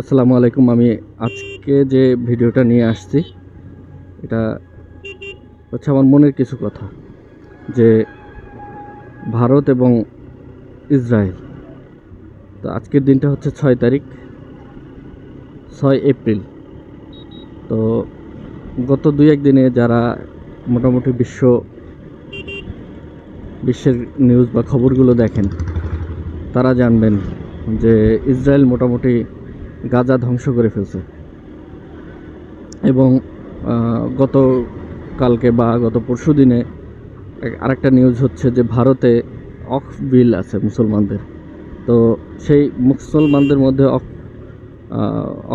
আসসালামু আলাইকুম, আমি আজকে যে ভিডিওটা নিয়ে আসছি, এটা হচ্ছে আমার মনের কিছু কথা, যে ভারত এবং ইসরায়েল। তো আজকের দিনটা হচ্ছে ছয় তারিখ, ছয় এপ্রিল। তো গত দুই এক দিনে যারা মোটামুটি বিশ্ব, বিশ্বের নিউজ বা খবরগুলো দেখেন, তারা জানবেন যে ইসরায়েল মোটামুটি গাজা ধ্বংস করে ফেলছে। এবং গত কালকে বা গত পরশু দিনে আরেকটা নিউজ হচ্ছে যে ভারতে অফ বিল আছে মুসলমানদের। তো সেই মুসলমানদের মধ্যে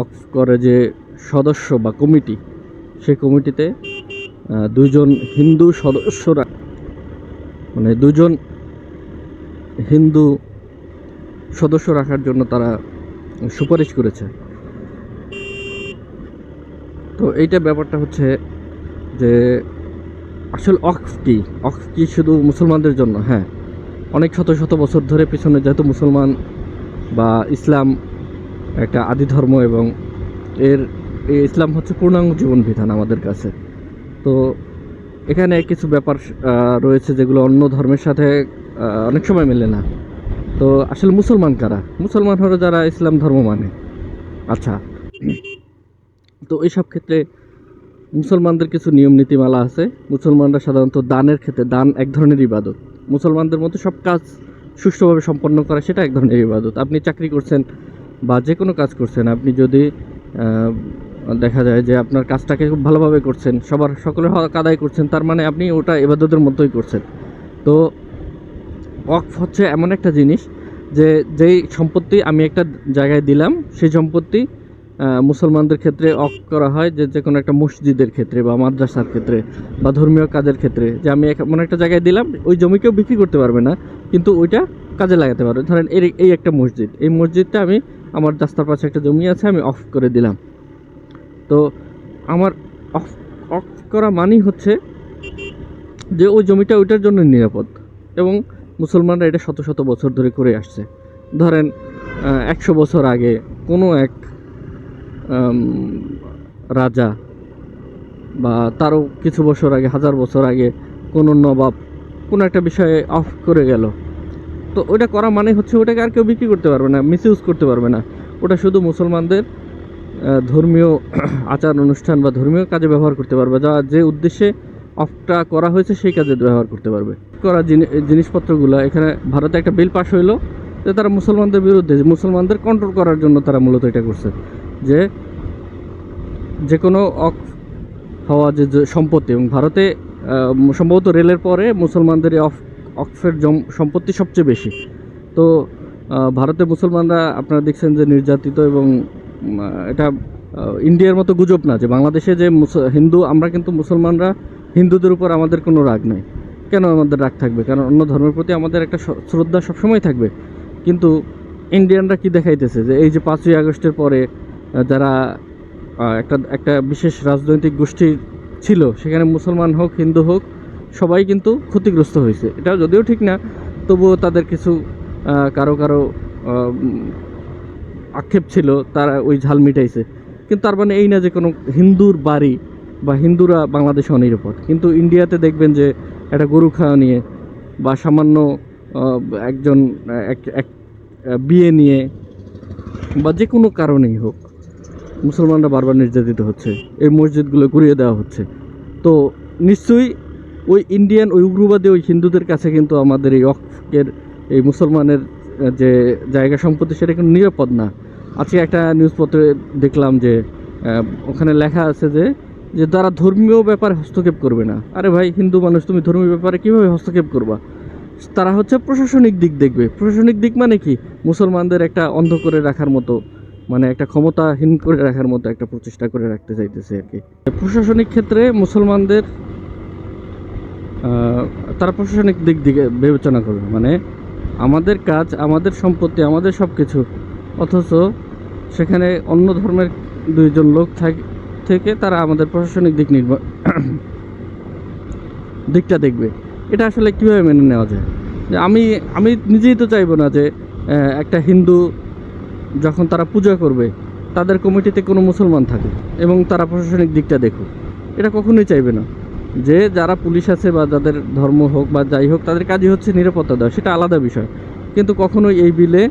অফ করে যে সদস্য বা কমিটি সেই কমিটিতে আহ, দুইজন হিন্দু সদস্যরা মানে দুজন হিন্দু সদস্য রাখার জন্য তারা সুপারিশ করেছে। তো এইটা ব্যাপারটা হচ্ছে যে আসল অক্স কি? অক্স কি শুধু মুসলমানদের জন্য? হ্যাঁ। অনেক শত শত বছর ধরে পিছনে যেহেতু মুসলমান বা ইসলাম একটা আদি ধর্ম এবং এর ইসলাম হচ্ছে পূর্ণাঙ্গ জীবন বিধান আমাদের কাছে। তো এখানে কিছু ব্যাপার রয়েছে যেগুলো অন্য ধর্মের সাথে অনেক সময় মেলে না। তো আসলে মুসলমান কারা? মুসলমান হলো যারা ইসলাম ধর্ম মানে। আচ্ছা। তো এইসব ক্ষেত্রে মুসলমানদের কিছু নিয়ম, নীতিমালা আছে। মুসলমানরা সাধারণত দানের ক্ষেত্রে দান এক ধরনের ইবাদত। মুসলমানদের মধ্যে সব কাজ সুষ্ঠুভাবে সম্পন্ন করা সেটা এক ধরনের ইবাদত। আপনি চাকরি করছেন বা যে কোনো কাজ করছেন, আপনি যদি দেখা যায় যে আপনার কাজটাকে খুব ভালোভাবে করছেন, সবার সকলের আদায় করছেন, তার মানে আপনি ওটা ইবাদতের মতোই করছেন। তো ওয়াকফ হচ্ছে এমন একটা জিনিস যে যেই সম্পত্তি আমি একটা জায়গায় দিলাম, সেই সম্পত্তি মুসলমানদের ক্ষেত্রে অফ করা হয় যে যে কোনো একটা মসজিদের ক্ষেত্রে বা মাদ্রাসার ক্ষেত্রে বা ধর্মীয় কাজের ক্ষেত্রে। যে আমি এমন একটা জায়গায় দিলাম, ওই জমি কেউ বিক্রি করতে পারবে না, কিন্তু ওইটা কাজে লাগাতে পারবে। ধরেন এর এই একটা মসজিদ, এই মসজিদটা আমি আমার রাস্তার পাশে একটা জমি আছে, আমি অফ করে দিলাম। তো আমার অফ অফ করা মানেই হচ্ছে যে ওই জমিটা ওইটার জন্য নিরাপদ এবং মুসলমানরা এটা শত শত বছর ধরে করে আসছে। ধরেন একশো বছর আগে কোনো এক রাজা বা তারও কিছু বছর আগে, হাজার বছর আগে কোনো নবাব কোনো একটা বিষয়ে অফ করে গেল। তো ওটা করা মানে হচ্ছে ওটাকে আর কেউ বিক্রি করতে পারবে না মিস ইউজ করতে পারবে না। ওটা শুধু মুসলমানদের ধর্মীয় আচার অনুষ্ঠান বা ধর্মীয় কাজে ব্যবহার করতে পারবে। যা যে উদ্দেশ্যে অফটা করা হয়েছে, সেই কাজে ব্যবহার করতে পারবে। করা জিনি- জিনিসপত্রগুলো, এখানে ভারতে একটা বিল পাশ হইল যে তারা মুসলমানদের বিরুদ্ধে মুসলমানদের কন্ট্রোল করার জন্য তারা মূলত এটা করছে। যে যে কোনো অফ হওয়া যে সম্পত্তি, এবং ভারতে সম্ভবত রেলের পরে মুসলমানদের অফ অক্সের জম- সম্পত্তি সবচেয়ে বেশি। তো ভারতে মুসলমানরা, আপনারা দেখছেন যে নির্যাতিত এবং এটা ইন্ডিয়ার মতো গুজব না, যে বাংলাদেশে যে হিন্দু, আমরা কিন্তু মুসলমানরা হিন্দুদের উপর আমাদের কোনো রাগ নাই। কেন আমাদের রাগ থাকবে? কারণ অন্য ধর্মের প্রতি আমাদের একটা শ্রদ্ধা সবসময় থাকবে। কিন্তু ইন্ডিয়ানরা কি দেখাইতেছে? যে এই যে পাঁচই আগস্টের পরে যারা একটা একটা বিশেষ রাজনৈতিক গোষ্ঠী ছিল, সেখানে মুসলমান হোক, হিন্দু হোক, সবাই কিন্তু ক্ষতিগ্রস্ত হয়েছে। এটা যদিও ঠিক না, তবুও তাদের কিছু কারও কারও আক্ষেপ ছিল, তারা ওই ঝাল মিটাইছে। কিন্তু তার মানে এই না যে কোনো হিন্দুর বাড়ি বা হিন্দুরা বাংলাদেশে অনিরাপদ কিন্তু ইন্ডিয়াতে দেখবেন যে একটা গরু খাওয়া নিয়ে বা সামান্য একজন, এক এক বিয়ে নিয়ে বা যে কোনো কারণেই হোক মুসলমানরা বারবার নির্যাতিত হচ্ছে, এই মসজিদগুলো ঘুরিয়ে দেওয়া হচ্ছে। তো নিশ্চয়ই ওই ইন্ডিয়ান, ওই উগ্রবাদী, ওই হিন্দুদের কাছে কিন্তু আমাদের এই অকের এই মুসলমানের যে জায়গা সম্পত্তি সেটা কিন্তু নিরাপদ না। আজকে একটা নিউজপত্রে দেখলাম যে ওখানে লেখা আছে যে যে তারা ধর্মীয় ব্যাপারে হস্তক্ষেপ করবে না। আরে ভাই, হিন্দু মানুষ, তুমি ধর্মীয় ব্যাপারে কীভাবে হস্তক্ষেপ করবা? তারা হচ্ছে প্রশাসনিক দিক দেখবে। প্রশাসনিক দিক মানে কি? মুসলমানদের একটা অন্ধ করে রাখার মতো মানে একটা ক্ষমতাহীন করে রাখার মতো একটা প্রচেষ্টা করে রাখতে চাইতেছে আর কি। প্রশাসনিক ক্ষেত্রে মুসলমানদের তারা প্রশাসনিক দিক দিকে বিবেচনা করবে। মানে আমাদের কাজ, আমাদের সম্পত্তি, আমাদের সব কিছু অথচ সেখানে অন্য ধর্মের দুইজন লোক থাক- থেকে তারা আমাদের প্রশাসনিক দিক নির্ভর দিকটা দেখবে। এটা আসলে কীভাবে মেনে নেওয়া যায়? আমি আমি নিজেই তো চাইব না যে একটা হিন্দু যখন তারা পূজা করবে, তাদের কমিটিতে কোনো মুসলমান থাকে এবং তারা প্রশাসনিক দিকটা দেখুক। এটা কখনোই চাইবে না। যে যারা পুলিশ আছে বা যাদের ধর্ম হোক বা যাই হোক, তাদের কাজই হচ্ছে নিরাপত্তা দেওয়া, সেটা আলাদা বিষয়। কিন্তু কখনোই এই বিলে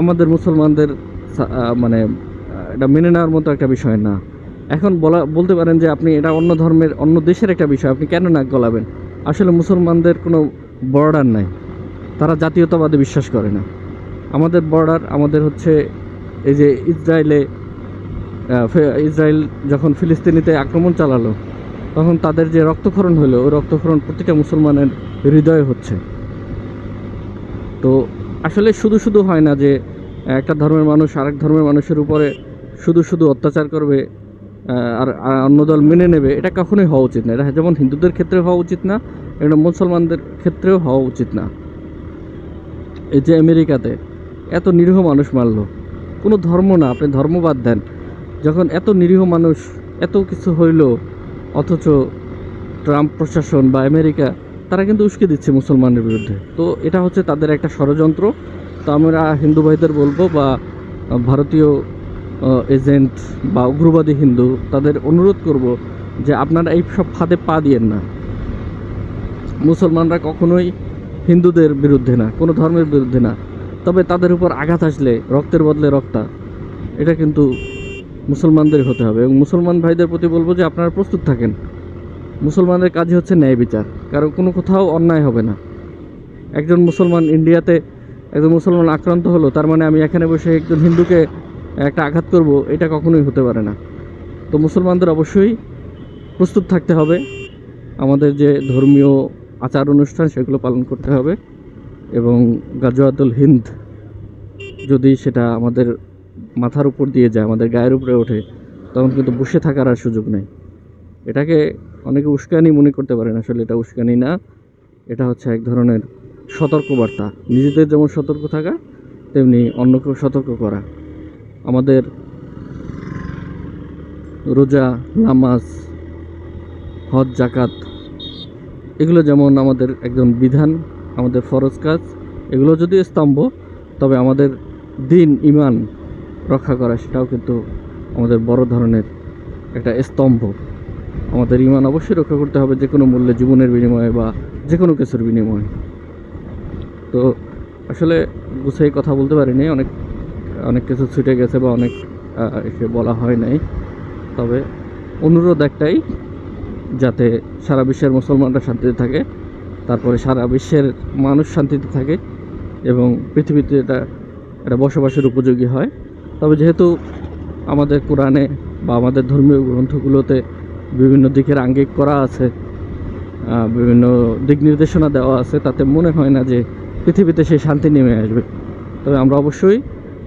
আমাদের মুসলমানদের মানে এটা মেনে নেওয়ার মতো একটা বিষয় না। এখন বলা বলতে পারেন যে আপনি এটা অন্য ধর্মের, অন্য দেশের একটা বিষয়, আপনি কেন নাক গলাবেন? আসলে মুসলমানদের কোনো বর্ডার নাই। তারা জাতীয়তাবাদে বিশ্বাস করে না। আমাদের বর্ডার আমাদের হচ্ছে এই যে ইসরায়েলে ইসরায়েল যখন ফিলিস্তিনিতে আক্রমণ চালালো, তখন তাদের যে রক্তক্ষরণ হলো, ওই রক্তক্ষরণ প্রতিটা মুসলমানের হৃদয়ে হচ্ছে। তো আসলে শুধু শুধু হয় না যে, একটা ধর্মের মানুষ আরেক ধর্মের মানুষের উপরে শুধু শুধু অত্যাচার করবে আর অন্য দল মেনে নেবে, এটা কখনোই হওয়া উচিত না। এটা যেমন হিন্দুদের ক্ষেত্রে হওয়া উচিত না এটা মুসলমানদের ক্ষেত্রেও হওয়া উচিত না। এই যে আমেরিকাতে এত নিরীহ মানুষ মারলো, কোনো ধর্ম না, আপনি ধর্মবাদ দেন। যখন এত নিরীহ মানুষ, এত কিছু হইল, অথচ ট্রাম্প প্রশাসন বা আমেরিকা, তারা কিন্তু উস্কে দিচ্ছে মুসলমানের বিরুদ্ধে। তো এটা হচ্ছে তাদের একটা ষড়যন্ত্র। তো আমরা হিন্দু ভাইদের বলব বা ভারতীয় এজেন্ট বা উগ্রবাদী হিন্দু, তাদের অনুরোধ করব যে আপনারা এই সব ফাঁদে পা দিয়েন না। মুসলমানরা কখনোই হিন্দুদের বিরুদ্ধে না, কোনো ধর্মের বিরুদ্ধে না। তবে তাদের উপর আঘাত আসলে রক্তের বদলে রক্তা। এটা কিন্তু মুসলমানদের হতে হবে এবং মুসলমান ভাইদের প্রতি বলব যে আপনারা প্রস্তুত থাকেন। মুসলমানদের কাজই হচ্ছে ন্যায় বিচার কারণ কোনো কোথাও অন্যায় হবে না। একজন মুসলমান ইন্ডিয়াতে একজন মুসলমান আক্রান্ত হলো, তার মানে আমি এখানে বসে একজন হিন্দুকে একটা আঘাত করব, এটা কখনোই হতে পারে না। তো মুসলমানদের অবশ্যই প্রস্তুত থাকতে হবে। আমাদের যে ধর্মীয় আচার অনুষ্ঠান, সেগুলো পালন করতে হবে এবং গাজওয়াতুল হিন্দ যদি সেটা আমাদের মাথার উপর দিয়ে যায়, আমাদের গায়ের উপরে ওঠে, তখন কিন্তু বসে থাকার আর সুযোগ নেই। এটাকে অনেকে উস্কানি মনে করতে পারেন, আসলে এটা উস্কানি না। এটা হচ্ছে এক ধরনের সতর্কবার্তা। নিজেদের যেমন সতর্ক থাকা, তেমনি অন্যকেও সতর্ক করা। আমাদের রোজা, নামাজ, হজ জাকাত এগুলো যেমন আমাদের একজন বিধান, আমাদের ফরজ কাজ, এগুলো যদি স্তম্ভ, তবে আমাদের দিন, ইমান রক্ষা করা সেটাও কিন্তু আমাদের বড় ধরনের একটা স্তম্ভ। আমাদের ইমান অবশ্যই রক্ষা করতে হবে যে কোনো মূল্যে, জীবনের বিনিময়ে বা যে কোনো কিছুর বিনিময়ে। তো আসলে গুছাই কথা বলতে পারিনি, অনেক অনেক কিছু ছুটে গেছে বা অনেক এসে বলা হয় নাই। তবে অনুরোধ একটাই, যাতে সারা বিশ্বের মুসলমানরা শান্তিতে থাকে, তারপরে সারা বিশ্বের মানুষ শান্তিতে থাকে এবং পৃথিবীতে এটা এটা বসবাসের উপযোগী হয়। তবে যেহেতু আমাদের কোরআনে বা আমাদের ধর্মীয় গ্রন্থগুলোতে বিভিন্ন দিকের আঙ্গিক করা আছে বিভিন্ন দিক নির্দেশনা দেওয়া আছে, তাতে মনে হয় না যে পৃথিবীতে সেই শান্তি নেমে আসবে। তবে আমরা অবশ্যই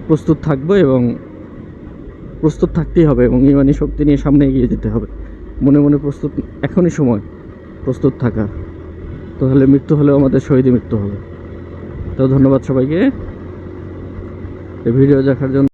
প্রস্তুত থাকব এবং প্রস্তুত থাকতেই হবে এবং ইমানি শক্তি নিয়ে সামনে এগিয়ে যেতে হবে। মনে মনে প্রস্তুত, এখনই সময় প্রস্তুত থাকা। তাহলে মৃত্যু হলেও আমাদের শহীদে মৃত্যু হবে। তো ধন্যবাদ সবাইকে। এই ভিডিও দেখার জন্য